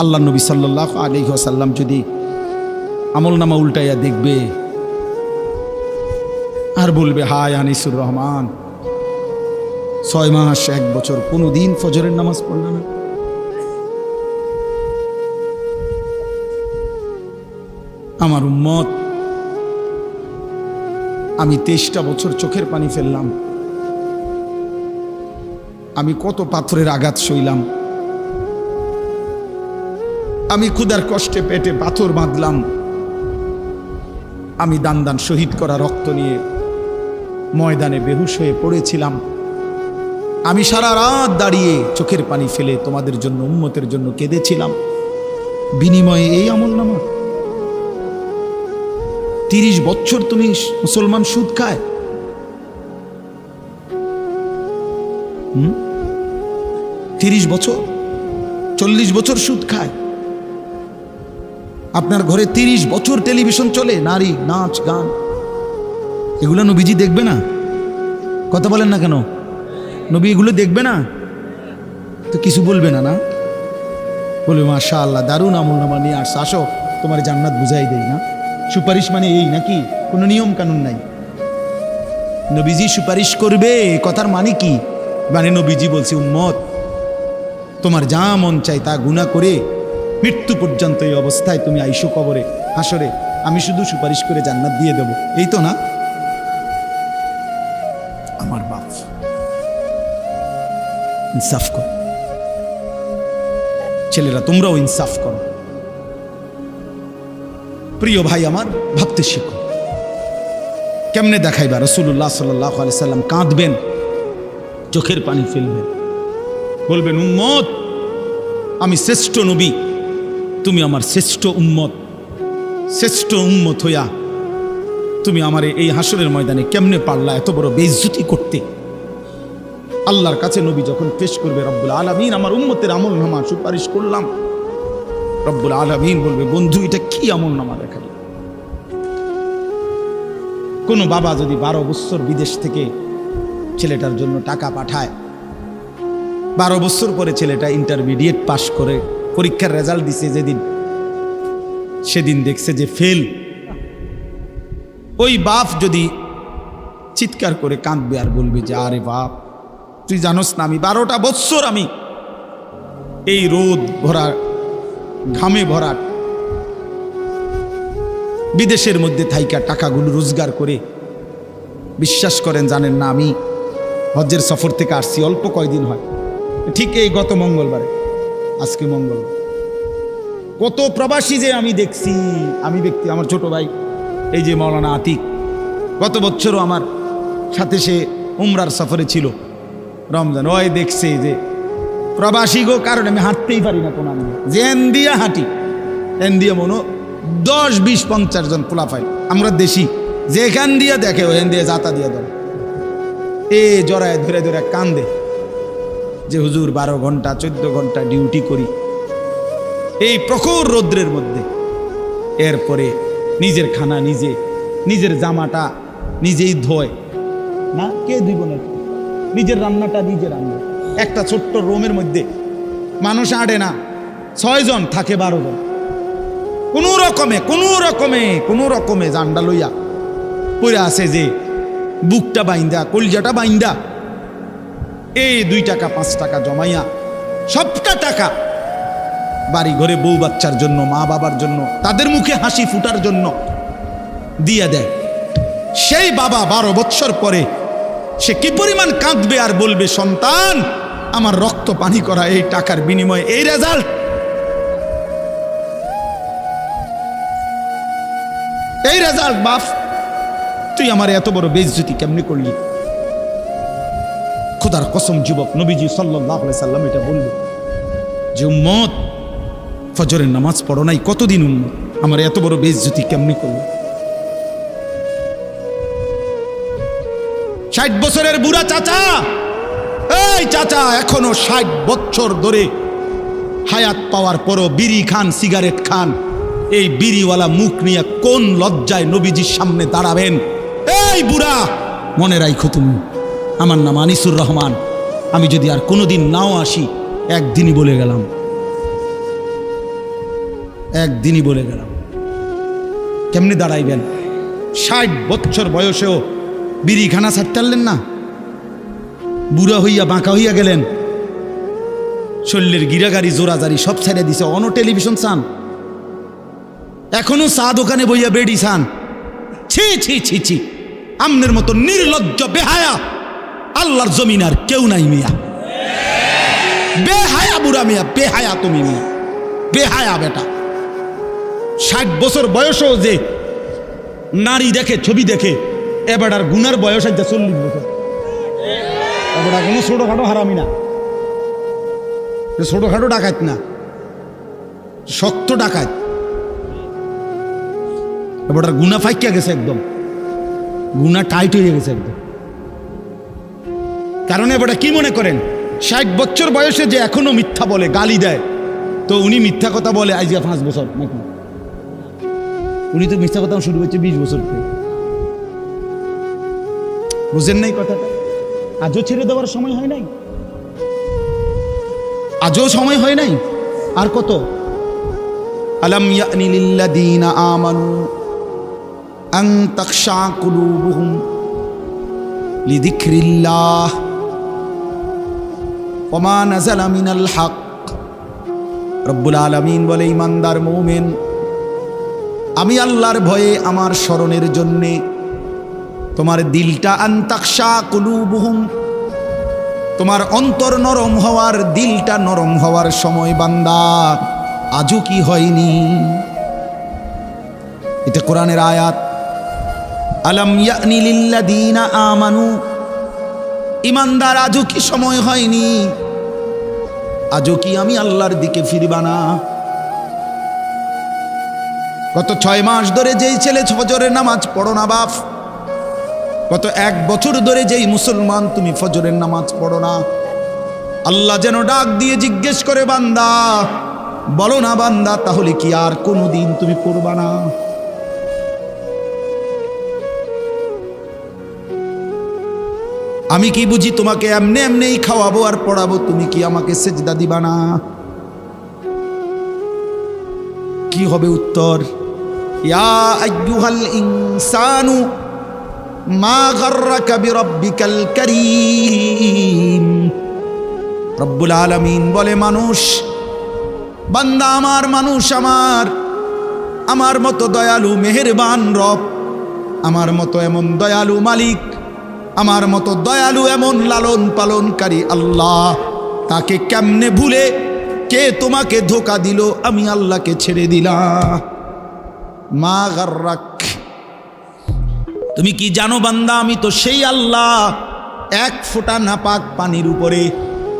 আল্লাহ নবী সাল্লাহ আলী সাল্লাম যদি আমল নামা উল্টাইয়া দেখবে আর বলবে, হায় আনিসুর রহমান, ছয় মাস, এক বছর কোনো দিন ফজরের নামাজ পড়ল না। আমার উম্মত, আমি তেইশটা বছর চোখের পানি ফেললাম। আমি কত পাথরের আঘাত সইলাম। আমি ক্ষুদার কষ্টে পেটে পাথর বাঁধলাম। আমি দান দান শহীদ করা রক্ত নিয়ে ময়দানে বেহুশ হয়ে পড়েছিলাম। আমি সারা রাত দাঁড়িয়ে চোখের পানি ফেলে তোমাদের জন্য উন্মতের জন্য কেঁদেছিলাম। বিনিময়ে এই আমল নামা। তিরিশ বছর তুমি মুসলমান সুদ খায়। তিরিশ বছর? চল্লিশ বছর সুদ খায়। আপনার ঘরে তিরিশ বছর টেলিভিশন চলে, নারী, নাচ, গান। এগুলো নবীজি দেখবে না? কথা বলেন না কেন? নবী এগুলো দেখবে না? তো কিছু বলবে না না? বলবে মাশা আল্লাহ দারুণ আমল নামা নিয়ে আসছে। আসো, তোমার জান্নাত বুঝাই দেয় না? সুপারিশ মানে এই নাকি? কোনো নিয়ম কানুন নাই। নবীজি সুপারিশ করবে, কথার মানে কি? মানে নবীজি বলছে, উম্মত, তোমার যা মন চাই তা গুণা করে মৃত্যু পর্যন্ত এই অবস্থায় তুমি আইসো কবরে। হাসরে, আমি শুধু সুপারিশ করে জান্নাত দিয়ে দেব। এই তো না? আমার বাপ। ইনসাফ কর। ছেলেরা, তোমরাও ইনসাফ করো। প্রিয় ভাই আমার, ভাবতে শিখো। কেমনে দেখাইবা? রসুল্লাহ সাল্লাহ সাল্লাম কাঁদবেন, চোখের পানি ফেলবেন। বলবেন, উম্মত, আমি শ্রেষ্ঠ নবী। তুমি আমার শ্রেষ্ঠ উম্মত শ্রেষ্ঠ উম্মত হইয়া তুমি আমার এই হাসরের ময়দানে কেমনে পারলা এত বড় বেইজ্জতি করতে? আল্লাহর কাছে নবী যখন পেশ করবে, রব্বুল আলমিন, আমার উম্মতের আমল নামা সুপারিশ করলাম। রব্বুল আলমিন বলবে, বন্ধু, এটা কি আমল নামা দেখাই কোনো বাবা যদি বারো বছর বিদেশ থেকে ছেলেটার জন্য টাকা পাঠায়, বারো বছর পরে ছেলেটা ইন্টারমিডিয়েট পাশ করে পরীক্ষার রেজাল্ট দিছে যেদিন। সেদিন দেখছে যে ফেল ওই বাপ যদি চিৎকার করে কাঁদবে আর বলবে যে, আরে বাপ, তুই জানোস না, আমি বারোটা বৎসর আমি এই রোদ ভরা, ঘামে ভরা বিদেশের মধ্যে থাইকা টাকাগুলো রোজগার করে বিশ্বাস করেন, জানেন না, আমি হজ্জের সফর থেকে আসছি, অল্প কয়দিন হয়। ঠিক এই গত মঙ্গলবারে। আজকে মঙ্গল। কত প্রবাসী যে আমি দেখছি, আমি ব্যক্তি, আমার ছোট ভাই, এই যে মৌলানা আতিক, গত বছরও আমার সাথে সে উমরার সফরে ছিল। রমজান, ওই দেখছে যে প্রবাসী গো, কারণ আমি হাঁটতেই পারি না কোনো আমি যে এন দিয়া হাঁটি, এন দিয়ে মনো দশ, বিশ, পঞ্চাশ জন পোলাফাই আমরা দেশি, যেখান দিয়া দেখে, ওখান দিয়ে যাতা দিয়ে ধরে। এ জড়ায় ধরে ধরে কান্দে। যে হুজুর বারো ঘণ্টা, চোদ্দ ঘণ্টা ডিউটি করি। এই প্রখর রৌদ্রের মধ্যে। এরপরে নিজের খানা নিজে, নিজের জামাটা নিজেই ধোয়। না, কে দিব না নিজের রান্নাটা নিজে রান্না। একটা ছোট্ট রোমের মধ্যে মানুষ আড়ে না ছয়জন থাকে বারো জন। কোনো রকমে কোনো রকমে কোনো রকমে জান্ডা লইয়া পড়ে আছে যে বুকটা বাইন্দা, কলজাটা বাইন্দা। এই দুই টাকা, পাঁচ টাকা জমাইয়া, সবটা টাকা বাড়ি ঘরে বউ বাচ্চার জন্য, মা বাবার জন্য, তাদের মুখে হাসি ফুটার জন্য দিয়ে দেয়। সেই বাবা বারো বৎসর পরে সে কি পরিমাণ কাঁদবে আর বলবে, সন্তান, আমার রক্ত পানি করা এই টাকার বিনিময়ে এই রেজাল্ট এই রেজাল্ট বাপ, তুই আমার এত বড় বেজ্জতি কেমনি করলি? খুদার কসম যুবক নবীজি সাল্লাহ সাল্লাম এটা বলল, যে উম্মত, ফজরের নামাজ পড়ো নাই, কতদিন উম্মত? আমার এত বড় বেজ্জতি কেমনি করল ষাট বছরের বুড়া চাচা, এই চাচা, এখনও ষাট বছর ধরে হায়াত পাওয়ার পরও বিড়ি খান, সিগারেট খান। এই বিড়িওয়ালা মুখ নিয়ে কোন লজ্জায় নবীজির সামনে দাঁড়াবেন? এই বুড়া, মনে রাখো তুমি। আমার নাম আনিসুর রহমান। আমি যদি আর কোনোদিন নাও আসি, একদিনই বলে গেলাম। একদিনই বলে গেলাম। কেমনি দাঁড়াইবেন? ষাট বছর বয়সেও বিড়িখানা ছাড়তেলেন না? বুড়া হইয়া বাঁকা হইয়া গেলেন। শল্যের গিরাগাড়ি জোরাজারি সব ছেড়ে দিছে। অন টেলিভিশন চান। এখনও চা দোকানে বইয়া বেডি চান। ছি ছি ছি ছি। আমনের মতো নির্লজ্জ, বেহায়া আল্লাহর জমিন আর কেউ নাই মিয়া। বেহায়া বুড়া মিয়া, বেহায়া তুমি মিয়া। বেহায়া বেটা। ষাট বছর বয়সও যে নারী দেখে, ছবি দেখে, এবার আর গুনার বয়স আছে চল্লিশ বছর। এবার কোনো ছোটোখাটো হারামি না। ছোটোখাটো ডাকাত না। শক্ত ডাকাত। এবার গুনা ফাইকিয়া গেছে একদম। গুনা টাইট হয়ে গেছে একদম। কারণ এবার কি মনে করেন? ষাট বছর বয়সে যে এখনও মিথ্যা বলে, গালি দেয়, তো উনি মিথ্যা কথা বলে আজ পাঁচ বছর, নাকি? উনি তো মিথ্যা কথা শুরু করছে বিশ বছর বুঝেন নাই কথাটা? আজও ছেড়ে দেওয়ার সময় হয় নাই? আজও সময় হয় নাই? আর কত? আলাম ইয়ানি লিল্লাযীনা আমানু আন তাখশা কুলুবুহুম লিযিকরিল্লাহ। রব্বুল আলামিন বলে, ইমানদার মুমিন, আমি আল্লাহর ভয়ে আমার স্মরণের জন্যে তোমার দিলটা আন্তাকশা কুলুবুহুম, তোমার অন্তর নরম হওয়ার দিলটা নরম হওয়ার সময় বান্দা, আজও কি হয়নি? এটা কোরআনের আয়াত। আলম ইয়ানি লিল্লাযীনা আমানু ইমানদার, আজও কি সময় হয়নি? আজও কি আমি আল্লাহর দিকে ফিরবা না? গত ছয় মাস ধরে যেই ছেলে ফজরের নামাজ পড়ো না বাপ, গত এক বছর ধরে যেই মুসলমান তুমি ফজরের নামাজ পড়ো না, আল্লাহ যেন ডাক দিয়ে জিজ্ঞেস করে, বান্দা, বলো না বান্দা, তাহলে কি আর কোনো দিন তুমি পড়বা না? আমি কি বুঝি তোমাকে এমনি এমনিই খাওয়াবো আর পড়াবো? তুমি কি আমাকে সেজদা দিবা না? কি হবে উত্তর? বলে, মানুষ, বান্দা আমার, মানুষ আমার আমার মতো দয়ালু, মেহেরবান রব, আমার মতো এমন দয়ালু মালিক আমার মতো দয়ালু এমন লালন পালনকারী আল্লাহ। তাকে কেমনে ভুলে কে তোমাকে ধোকা দিল, আমি আল্লাহকে ছেড়ে দিলাম। মা গার্রাক। তুমি কি জানো বান্দা, আমি তো সেই আল্লাহ। এক ফোঁটা নাপাক পানির উপরে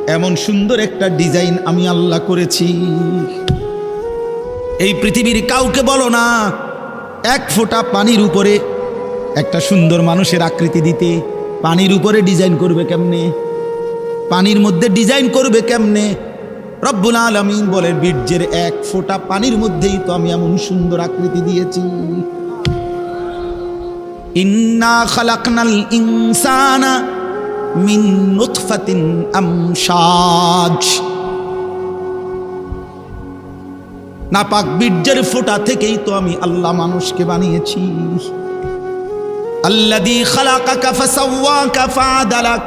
এমন সুন্দর একটা ডিজাইন আমি আল্লাহ করেছি। এই পৃথিবীর কাউকে বলো না, এক ফোঁটা পানির উপরে একটা সুন্দর মানুষের আকৃতি দিতে পানির উপরে ডিজাইন করবে কেমনে? পানির মধ্যে ডিজাইন করবে কেমনে? রব্বুল আলমিন বলে, বীর্যের এক ফোঁটা পানির মধ্যেই তো আমি এমন সুন্দর আকৃতি দিয়েছি। ইন্না খালাকনাল ইনসানা নাপাক বীর্যের ফোঁটা থেকেই তো আমি আল্লাহ মানুষকে বানিয়েছি। আল্লাযী খালাকাকা ফাসাওয়াকা ফাআদালাক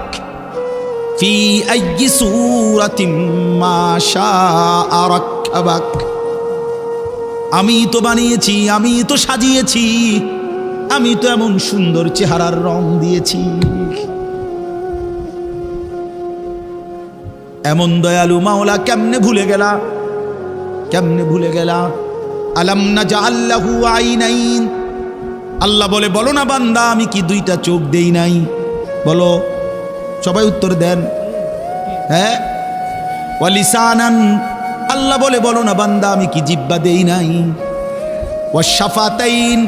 ফি আইয়ি সূরাতিন মা শাআ রাক্কাবাক আমি তো বানিয়েছি, আমি তো সাজিয়েছি, আমি তো এমন সুন্দর চেহারার রং দিয়েছি। এমন দয়ালু মাওলা কেমনে ভুলে গেলা? কেমনে ভুলে গেলা? আলাম না যা আল্লাহু আইনাইন আল্লাহ বলে, বলো না বান্দা, আমি কি দুইটা চোখ দেই নাই? বলো, সবাই উত্তর দেন। হ্যাঁ? ওয়ালিসানান, আল্লাহ বলে, বলো না বান্দা, আমি কি জিব্বা দেই নাই? ওয়াশাফাতাইন,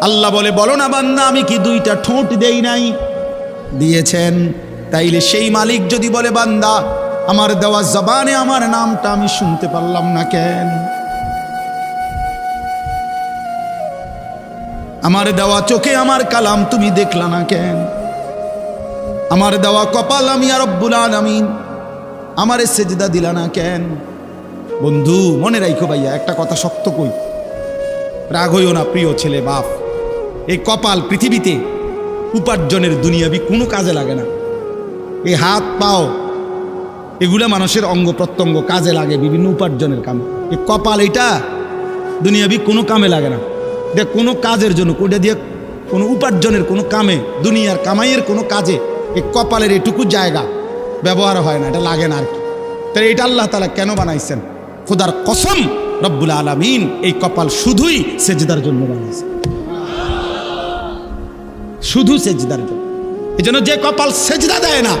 আল্লাহ বলে, বলো না বান্দা, আমি কি দুইটা ঠোঁট দেই নাই? দিয়েছেন। তাইলে সেই মালিক যদি বলে, বান্দা, আমার দেওয়া জবানে আমার নামটা আমি শুনতে পারলাম না কেন? আমার দেওয়া চোখে আমার কালাম তুমি দেখলা না কেন? আমার দেওয়া কপাল আমি আর রব্বুল আলামিন। আমারে সেজদা দিলা না কেন? বন্ধু, মনে রাখো ভাইয়া, একটা কথা শক্ত কই। রাগ হইও না প্রিয় ছেলে বাপ। এই কপাল পৃথিবীতে উপার্জনের দুনিয়াবি কোনো কাজে লাগে না। এই হাত, পাও, এগুলা মানুষের অঙ্গ প্রত্যঙ্গ কাজে লাগে, বিভিন্ন উপার্জনের কামে। এই কপাল এটা দুনিয়াবি কোনো কামে লাগে না। এটা কোনো কাজের জন্য, ওটা দিয়ে কোনো উপার্জনের, কোনো কামে, দুনিয়ার কামাইয়ের কোনো কাজে এই কপালের এটুকু জায়গা ব্যবহার হয় না, এটা লাগে না আর কি। তাহলে এটা আল্লাহ তালা কেন বানাইছেন? খোদার কসম, রব্বুল আলমিন এই কপাল শুধুই সেজদার জন্য বানাইছে। শুধু সেজদার জন্য। এই জন্য যে কপাল সেজদা দেয় না,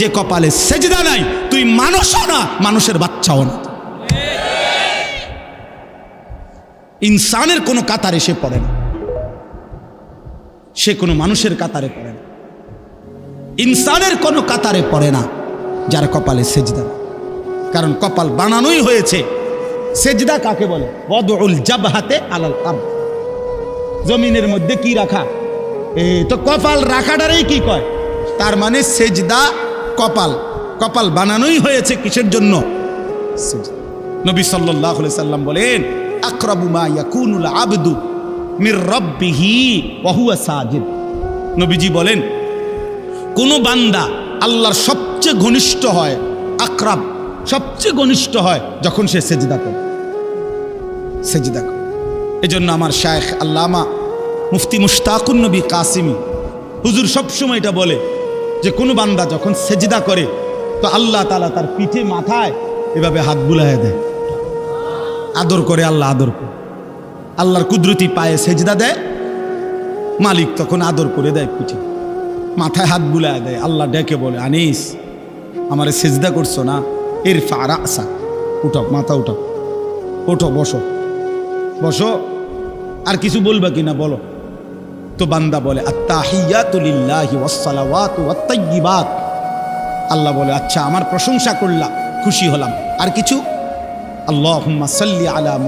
যে কপালে সেজদা নাই, তুই মানুষও না, মানুষের বাচ্চাও না। ইনসানের কোনো কাতারে সে পড়ে না। সে কোনো মানুষের কাতারে পড়ে না। ইনসানের কোনো কাতারে পড়ে না যার কপালে সেজদা কারণ কপাল বানানোই হয়েছে। সেজদা কাকে বলে? বদউল জাবহাতে আলাল আরদ। জমিনের মধ্যে কি রাখা? এ তো কপাল রাখাটারেই কি কয়? তার মানে সেজদা কপাল। কপাল বানানোই হয়েছে কিসের জন্য? নবী আলাইহি সাল্লাম বলেন আকরাবু মা ইয়াকুনুল আবদু মির রাব্বিহি ওয়া হুয়া সাজিদ। নবীজি বলেন, কোন বান্দা আল্লাহর সবচেয়ে ঘনিষ্ঠ হয় আকরাব, সবচেয়ে ঘনিষ্ঠ হয় যখন সে সেজদা করে। সেজদা করে। এজন্য আমার শায়েখ আল্লামা মুফতি মুশতাকুন নবী কাসিমি হুজুর সবসময় এটা বলে যে, কোনো বান্দা যখন সেজদা করে, তো আল্লাহ তালা তার পিঠে মাথায় এভাবে হাত বুলাইয়া দেয়। আদর করে আল্লাহ আদর করে। আল্লাহর কুদরতি পায়ে সেজদা দেয়, মালিক তখন আদর করে দেয় পিঠে। মাথায় হাত বুলায় দেয়, আল্লাহ ডেকে বলে, আনিস, আমারে সেজদা করছ না? এর ফারা আসা উঠো মাথা উঠো ওঠো, বসো। বসো। আর কিছু বলবা কিনা বলো। তো বান্দা বলে আল্লাহ বলে আচ্ছা আমার প্রশংসা করলা, খুশি হলাম। আর কিছু? সাল্লি আলা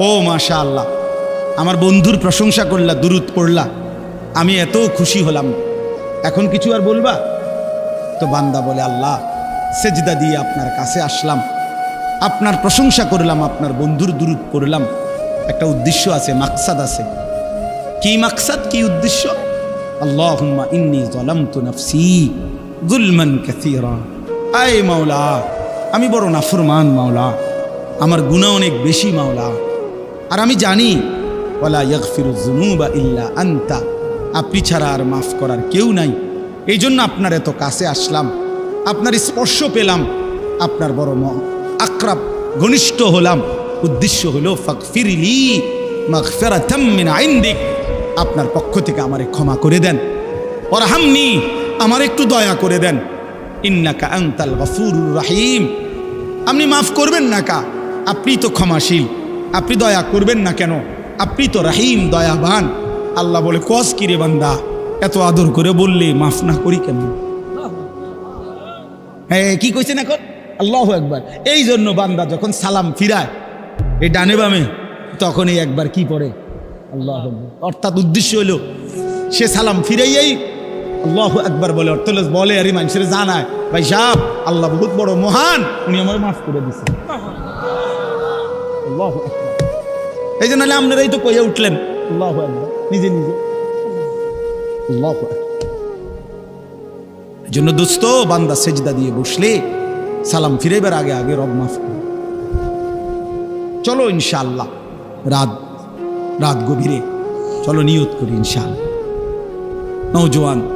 ও মাশা আল্লাহ আমার বন্ধুর প্রশংসা করলা, দুরুদ পড়লা। আমি এত খুশি হলাম। এখন কিছু আর বলবা? তো বান্দা বলে, আল্লাহ, সেজদা দিয়ে আপনার কাছে আসলাম। আপনার প্রশংসা করলাম, আপনার বন্ধুর দুরুদ পড়লাম। একটা উদ্দেশ্য আছে, মাকসাদ আছে। কি মাকসাদ, কি উদ্দেশ্য? আল্লাহুম্মা ইন্নি যালামতু নাফসি যুলমান কাসীরা। আয় মাওলা আমি বড় নাফরমান, মাওলা। আমার গুনাহ অনেক বেশি, মাওলা। আর আমি জানি, ওয়ালা ইয়াগফিরু যুনুবা ইল্লা আনতা। আপনি ছাড়া আর মাফ করার কেউ নাই। এই জন্য আপনার এত কাছে আসলাম। আপনার স্পর্শ পেলাম। আপনার বড় ম আক্রাব, ঘনিষ্ঠ হলাম। উদ্দেশ্য হলো ফাকফিরিলি মাগফিরাতাম মিন ইনদিক আপনার পক্ষ থেকে আমারে ক্ষমা করে দেন। ওরহামনি আমার একটু দয়া করে দেন। ইন্নাকা আনতাল গফুরুর রাহিম। আপনি মাফ করবেন না কা? আপনি তো ক্ষমাশীল। আপনি দয়া করবেন না কেন? আপনি তো রাহিম, দয়াবান। আল্লাহ বলে, কস কিরে বান্দা? এত আদর করে বললে মাফ না করি কেন? হ্যাঁ কি কইছেন এখন? আল্লাহ একবার এই জন্য বান্দা যখন সালাম ফিরায়, এই ডানে বামে, তখনই একবার কি পড়ে? আল্লাহ অর্থাৎ উদ্দেশ্য হলো, সে সালাম ফিরাইয়াই আল্লাহ একবার বলে অর্থ হলো, বলে, আরে মানুষের জানায়। ভাই সাহ আল্লাহ বহুত বড় মহান। উনি আমার মাফ করে দিছে। আল্লাহ এই জন্য আপনারাই তো কইয়া উঠলেন। আল্লাহ একবার নিজে নিজে। আল্লাহ জন্য দোস্ত, বান্দা সেজদা দিয়ে বসলে সালাম ফিরেবার আগে আগে রব মাফ করে চলো ইনশাআল্লাহ, রাত রাত গভীরে। চলো নিয়ত করি ইনশাআল্লাহ। নৌজওয়ান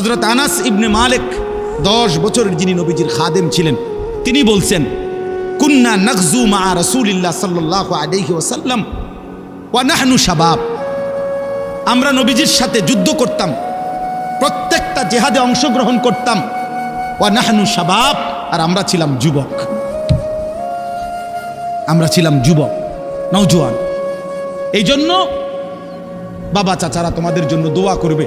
হজরত আনাস ইবনে মালিক, দশ বছরের যিনি নবীজির খাদেম ছিলেন, তিনি বলছেন, কুন্না নকজু মা রসুলিল্লাহ সাল্লাহ আলহি ওসাল্লাম ওয়ানাহনু শাবাব। আমরা নবীজির সাথে যুদ্ধ করতাম, প্রত্যেকটা জেহাদে অংশগ্রহণ করতাম ওয়ানাহনু শাবাব, আর আমরা ছিলাম যুবক। আমরা ছিলাম যুবক নৌজোয়ান এই জন্য বাবা চাচারা তোমাদের জন্য দোয়া করবে।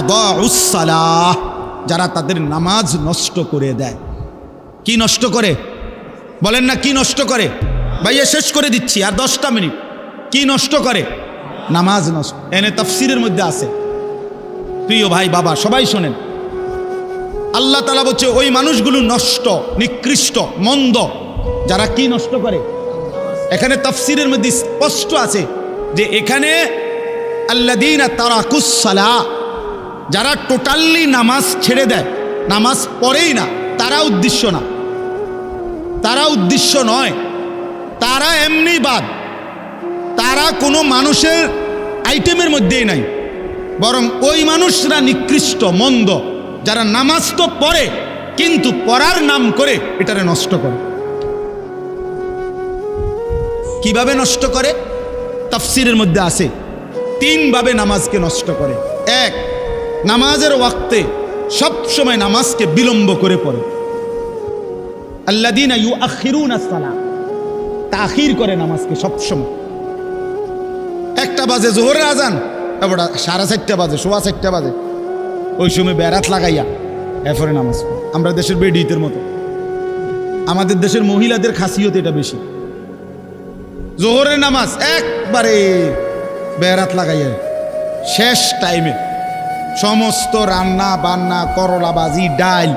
আদাউসালাহ যারা তাদের নামাজ নষ্ট করে দেয়। কি নষ্ট করে? বলেন না কি নষ্ট করে? ভাইয়া, শেষ করে দিচ্ছি, আর দশটা মিনিট। কি নষ্ট করে? নামাজ নষ্ট। এনে তফসিরের মধ্যে আছে। প্রিয় ভাই, বাবা, সবাই শোনেন। আল্লাহ তালা বলছে, ওই মানুষগুলো নষ্ট, নিকৃষ্ট, মন্দ, যারা কি নষ্ট করে? এখানে তফসিরের মধ্যে স্পষ্ট আছে যে এখানে আল্লাদিন তারাকুসালা যারা টোটালি নামাজ ছেড়ে দেয়, নামাজ পড়েই না, তারা উদ্দেশ্য না। তারা উদ্দেশ্য নয়। তারা এমনি বাদ। তারা কোনো মানুষের আইটেমের মধ্যেই নাই। বরং ওই মানুষরা নিকৃষ্ট, মন্দ, যারা নামাজ তো পড়ে, কিন্তু পড়ার নাম করে এটারে নষ্ট করে। কীভাবে নষ্ট করে? তাফসিরের মধ্যে আছে, তিনভাবে নামাজকে নষ্ট করে। এক নামাজের ওয়াক্তে সবসময় নামাজকে বিলম্ব করে পড়ে। আল্লাদিন ইউ আখিরুন তাখির করে নামাজকে সবসময়। একটা বাজে জোহরের আজান এবার সাড়ে চারটা বাজে, সোয়া চারটা বাজে। ওই সময় বেড়াত লাগাইয়া এরপরে নামাজ পড়ে। আমরা দেশের বেডিতের মতো। আমাদের দেশের মহিলাদের খাসিয়ত এটা বেশি। জোহরের নামাজ একবারে বেড়াত লাগাইয়া শেষ টাইমে সমস্ত রান্না, বান্না, করলা বাজি ডাল,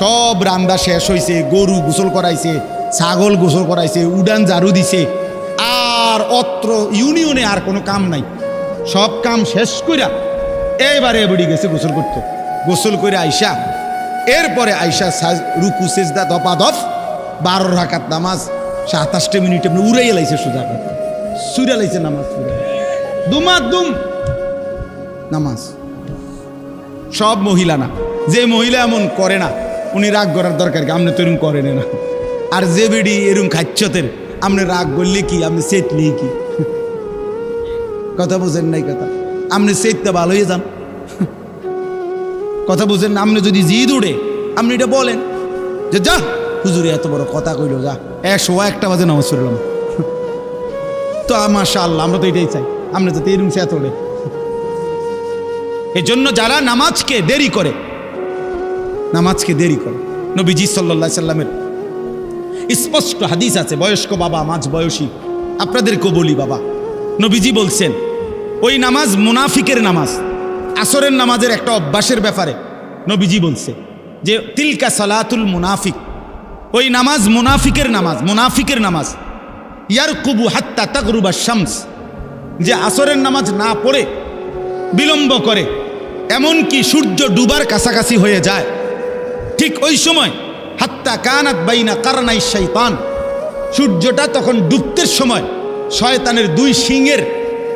সব রান্না শেষ হয়েছে গরু গোসল করাইছে, ছাগল গোসল করাইছে, উডান ঝাড়ু দিছে। আর অত্র ইউনিয়নে আর কোনো কাম নাই। সব কাম শেষ কইরা এইবারে এবারে গেছে গোসল করতে। গোসল করে আইসা, এরপরে আইসা রুকু, সেজদা দপা দফ বারো রাকাত নামাজ, সাতাশটা মিনিট এমনি উড়াই লাইছে সোজা কথা সুরা লাইছে নামাজ সুরা দুমা দুম। নামাজ। সব মহিলা না। যে মহিলা এমন করে না, উনি রাগ করার দরকার কি? আপনি তো এরকম করেন না। আর যে বেডি এরকম খাচ্ছতের আপনি রাগ করলে কি? আপনি সেটলি কি? কথা বুঝেন নাই কথা? আপনি সেটতে ভালো হয়ে যান। কথা বুঝেন আপনি যদি জিদ উড়ে, আপনি এটা বলেন। যে যা, হুজুরে এত বড় কথা কইল, যা। একশো একটা বাজে নামাজ পড়লাম। তো মাশা আল্লাহ আমরা তো এটাই চাই। আমরা এরকম সে এত ওড়ে এই জন্য যারা নামাজকে দেরি করে, নামাজকে দেরি করে, নবীজি সাল্লা সাল্লামের স্পষ্ট হাদিস আছে, বয়স্ক বাবা, মাঝ বয়সী আপনাদেরকেও বলি বাবা, নবীজি বলছেন, ওই নামাজ মুনাফিকের নামাজ, আসরের নামাজের একটা অভ্যাসের ব্যাপারে নবীজি বলছে, যে তিলকা সালাতুল মুনাফিক, ওই নামাজ মুনাফিকের নামাজ মুনাফিকের নামাজ ইয়ার কুবু হাত্তা তাকরুবা শামস, যে আসরের নামাজ না পড়ে, বিলম্ব করে এমনকি সূর্য ডুবার কাছাকাছি হয়ে যায়। ঠিক ওই সময়, হাত্তা কানাত বাইনা কারনাই শৈতান সূর্যটা তখন ডুবতের সময় শয়তানের দুই সিংয়ের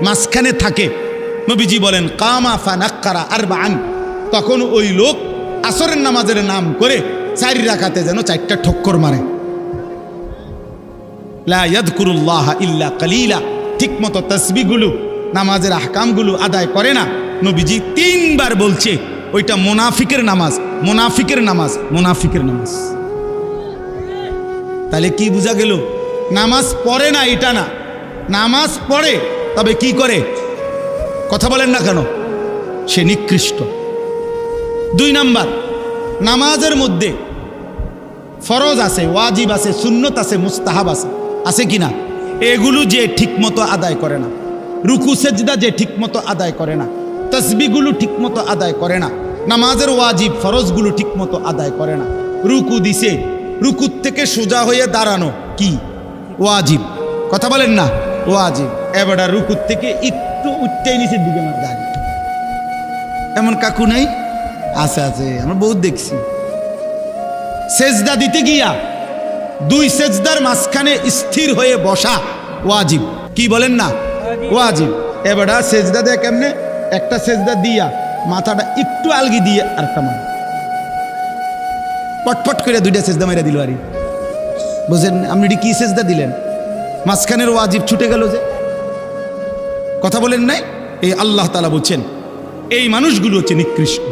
মাঝখানে থাকে। নবীজি বলেন, কামা ফানাক্কারা আর বান তখন ওই লোক আসরের নামাজের নাম করে চারি রাখাতে যেন চারটা ঠক্কর মারে। লা ইয়াদকুরুল্লাহ ইল্লা কালিলা। ঠিকমতো তসবিগুলো নামাজের আহকামগুলো আদায় করে না। নবীজি তিনবার বলছে, ওইটা মোনাফিকের নামাজ মোনাফিকের নামাজ মোনাফিকের নামাজ। তাহলে কি বোঝা গেল? নামাজ পড়ে না, এটা না। নামাজ পড়ে, তবে কি করে? কথা বলেন না কেন? সে নিকৃষ্ট। দুই নাম্বার, নামাজের মধ্যে ফরজ আছে, ওয়াজিব আছে, সুন্নত আছে, মুস্তাহাব আছে। আছে কি না? এগুলো যে ঠিকমতো আদায় করে না। রুকু, সেজদা যে ঠিকমতো আদায় করে না। তসবিগুলো ঠিকমতো আদায় করে না। নামাজের ওয়াজিব ফরজগুলো ঠিকমতো আদায় করে না। রুকু দিছে, রুকুর থেকে সোজা হয়ে দাঁড়ানো কি? ওয়াজিব। কথা বলেন না, ওয়াজিব। এবার রুকুর থেকে একটু উঠতেই নিচের দিকে আমার দাঁড়িয়ে এমন কাকু নেই? আছে আছে, আমরা বহুত দেখছি। সেজদা দিতে গিয়া দুই সেজদার মাঝখানে স্থির হয়ে বসা, ওয়াজিব। কি বলেন না? ওয়াজিব। এবার সেজদা দেয় কেমনে? একটা সেজদা দিয়া, মাথাটা একটু আলগি দিয়ে আর একটা মার। পটপট করে দুইটা সেজদা মেরে দিল আরি বুঝলেন আপনি কি সেজদা দিলেন? মাঝখানের ওয়াজিব ছুটে গেল যে। কথা বলেন নাই? এই আল্লাহ তালা বলছেন, এই মানুষগুলো হচ্ছে নিকৃষ্ট।